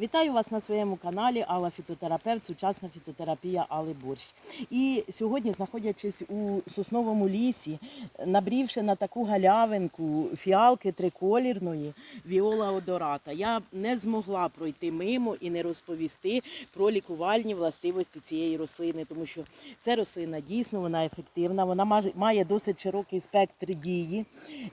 Вітаю вас на своєму каналі Алла Фітотерапевт, сучасна фітотерапія Алли Борщ. І сьогодні, знаходячись у сосновому лісі, набрівши на таку галявинку фіалки триколірної Віола Одората, я не змогла пройти мимо і не розповісти про лікувальні властивості цієї рослини, тому що ця рослина дійсно вона ефективна, вона має досить широкий спектр дії,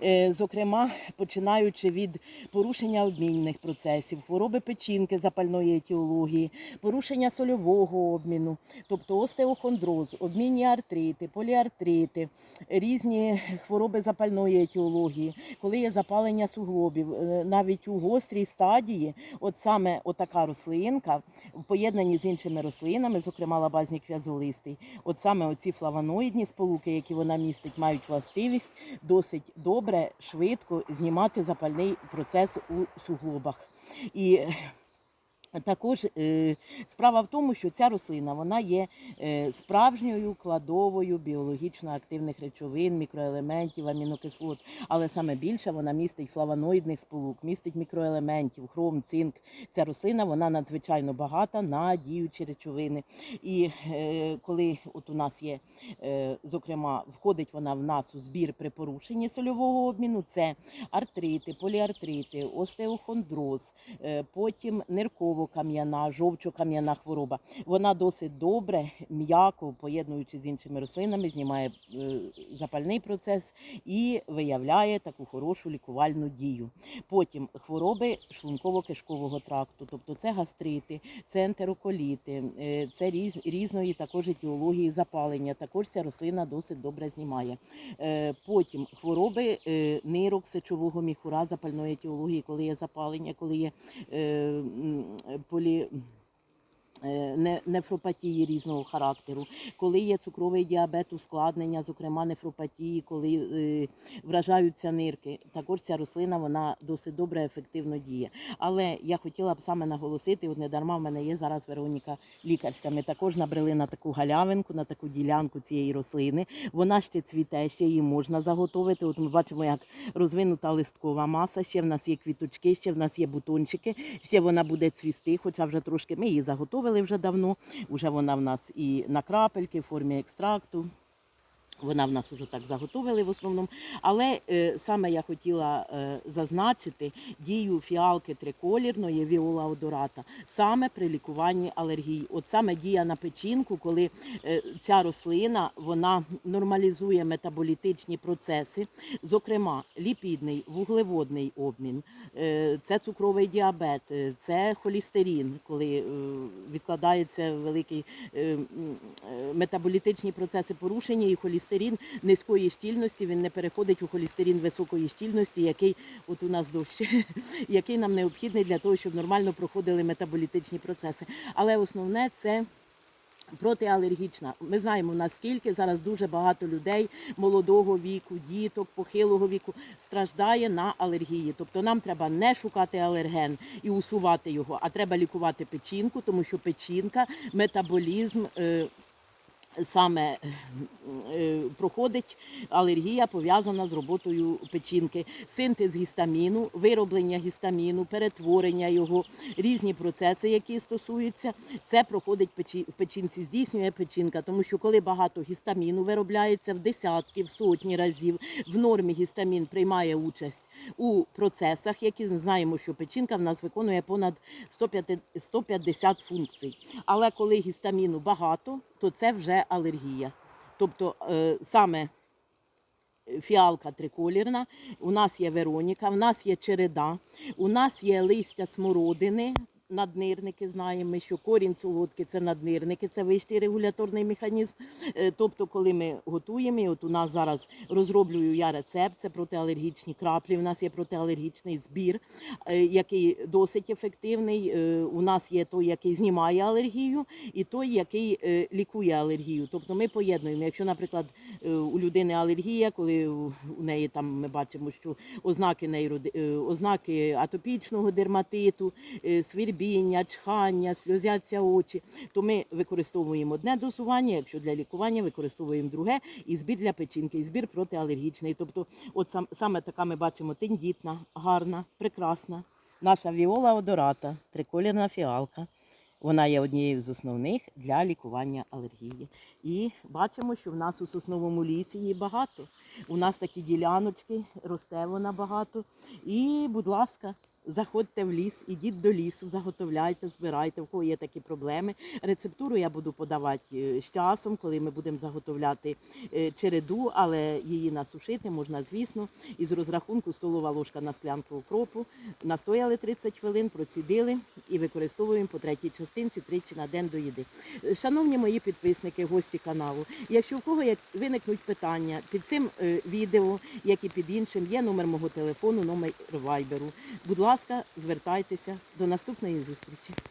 Е, зокрема починаючи від порушення обмінних процесів, хвороби печінки, запальної етіології, порушення сольового обміну, тобто остеохондроз, обмінні артрити, поліартрити, різні хвороби запальної етіології, коли є запалення суглобів, е, навіть у гострій стадії, от саме отака рослинка в поєднанні з іншими рослинами, зокрема лабазнік в'язолистий, от саме оці флавоноїдні сполуки, які вона містить, мають властивість досить добре, швидко знімати запальний процес у суглобах. І також е, справа в тому, що ця рослина вона є е, справжньою кладовою біологічно активних речовин, мікроелементів, амінокислот, але саме більше вона містить флавоноїдних сполук, містить мікроелементів, хром, цинк. Ця рослина вона надзвичайно багата на діючі речовини. І е, коли от у нас є, зокрема, входить вона в нас у збір при порушенні сольового обміну, це артрити, поліартрити, остеохондроз, потім нирково-кам'яна, жовчо-кам'яна хвороба. Вона досить добре, м'яко, поєднуючи з іншими рослинами, знімає е, запальний процес і виявляє таку хорошу лікувальну дію. Потім хвороби шлунково-кишкового тракту, тобто це гастрити, це ентероколіти, е, це різ, різної також етіології запалення. Також ця рослина досить добре знімає. Е, Потім хвороби нирок, сечового міхура, запальної етіології, коли є запалення, коли є е, м, полі. е, не- Нефропатії різного характеру, коли є цукровий діабет, ускладнення, зокрема нефропатії, коли е, вражаються нирки. Також ця рослина вона досить добре, ефективно діє. Але я хотіла б саме наголосити, от не дарма в мене є зараз Вероніка лікарська. Ми також набрели на таку галявинку, на таку ділянку цієї рослини. Вона ще цвіте, ще її можна заготовити. От ми бачимо, як розвинута листкова маса. Ще в нас є квіточки, ще в нас є бутончики. Ще вона буде цвісти, хоча вже трошки ми її заготовили вже давно. Уже вона в нас і на крапельки в формі екстракту. Вона в нас вже так заготовили в основному. Але е, саме я хотіла е, зазначити дію фіалки триколірної віола одората саме при лікуванні алергії. От саме дія на печінку, коли е, ця рослина вона нормалізує метаболітичні процеси, зокрема ліпідний, вуглеводний обмін, е, це цукровий діабет, е, це холістерин, коли е, відкладається великий е, е, метаболітичні процеси порушення і холістерин низької щільності, він не переходить у холістерин високої щільності, який от у нас дощ, який нам необхідний для того, щоб нормально проходили метаболітичні процеси. Але основне це Протиалергічна. Ми знаємо наскільки зараз дуже багато людей молодого віку, діток, похилого віку страждає на алергії. Тобто нам треба не шукати алерген і усувати його, а треба лікувати печінку, тому що печінка, метаболізм. е, Саме е, проходить алергія пов'язана з роботою печінки, синтез гістаміну, вироблення гістаміну, перетворення його, різні процеси, які стосуються. Це проходить в печінці, здійснює печінка, тому що коли багато гістаміну виробляється в десятки, в сотні разів, в нормі гістамін приймає участь у процесах, які знаємо, що печінка в нас виконує понад 150 150 функцій. Але коли гістаміну багато, то це вже алергія. Тобто е, саме фіалка триколірна, у нас є Вероніка, у нас є череда, у нас є листя смородини. Наднирники знаємо, що корінь солодкий це наднирники, це вищий регуляторний механізм. Е, Тобто, коли ми готуємо, і от у нас зараз розроблюю я рецепт, це протиалергічні краплі. У нас є протиалергічний збір, е, який досить ефективний. Е, У нас є той, який знімає алергію, і той, який лікує алергію. Тобто ми поєднуємо. Якщо, наприклад, у людини алергія, коли у неї там ми бачимо, що ознаки нейроди, е, ознаки атопічного дерматиту, е, свірбіння, чхання, сльозяться очі, то ми використовуємо одне дозування, якщо для лікування використовуємо друге, і збір для печінки, і збір протиалергічний. Тобто, от сам, саме така ми бачимо тендітна, гарна, прекрасна. наша віола одората, триколірна фіалка. Вона є однією з основних для лікування алергії. І бачимо, що в нас у сосновому лісі її багато. У нас такі діляночки, росте вона багато. І, будь ласка, заходьте в ліс, ідіть до лісу, заготовляйте, збирайте, в кого є такі проблеми. Рецептуру я буду подавати е, з часом, коли ми будемо заготовляти е, череду, але її насушити можна, звісно, із розрахунку столова ложка на склянку укропу. Настояли 30 хвилин, процідили і використовуємо по третій частинці тричі на день до їди. Е, Шановні мої підписники, гості каналу, якщо в кого виникнуть питання під цим відео, як і під іншим, є номер мого телефону, номер вайберу. Будь ласка, звертайтеся. До наступної зустрічі.